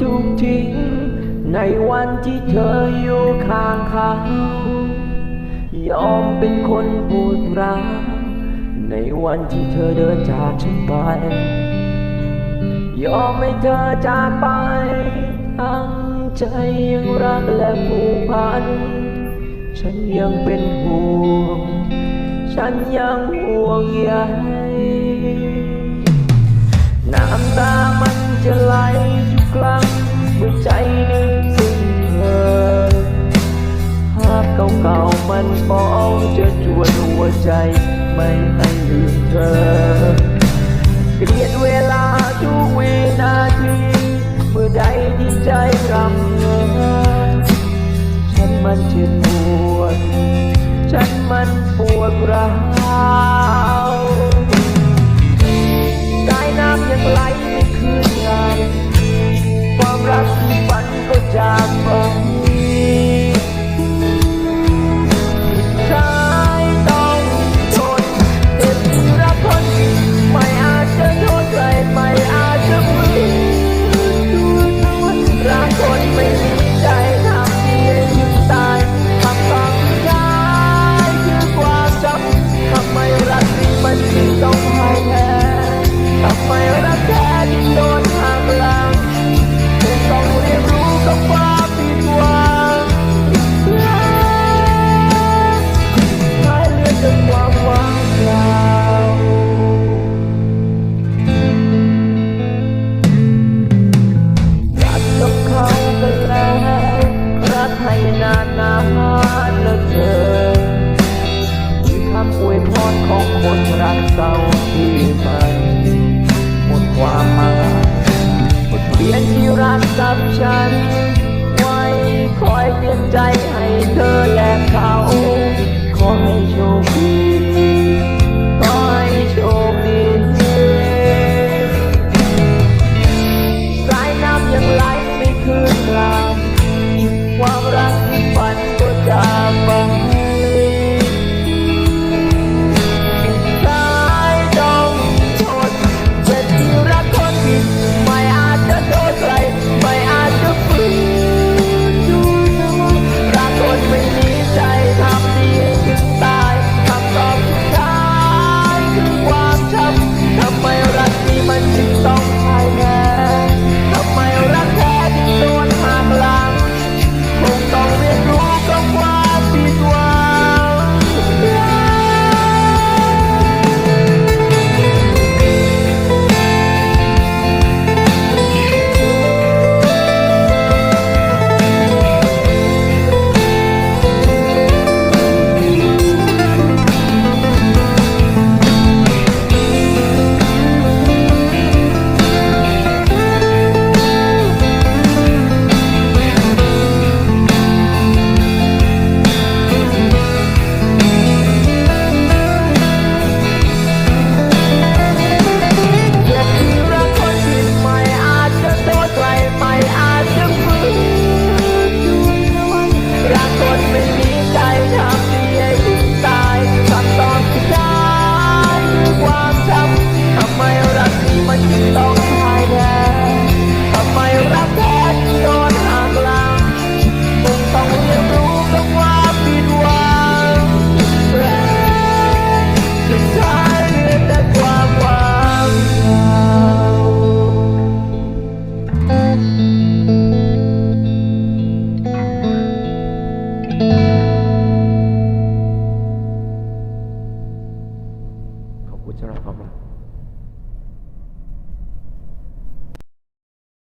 ทุกทิ้ง ในวันที่เธออยู่ข้างเขายอมเป็นคนพูดร้ายในวันที่เธอเดินจากฉันไป ยอมให้เธอจากไป ทั้งใจยังรักและผูกพัน ฉันยังเป็นห่วง ฉันยังห่วงใย เก่าๆมันฟ้องจะชวนหัวใจไม่ให้ลืมเธอเกลียดเวลาทุกวินาทีเมื่อใดที่ใจกำเนิดฉันมันเจ็บปวด ฉันมันปวดร้าวใจน้ำยังไหล กับฉัน ไว้คอยเปลี่นใจให้เธอและเขาขอให้โชคดี 就这儿，吧。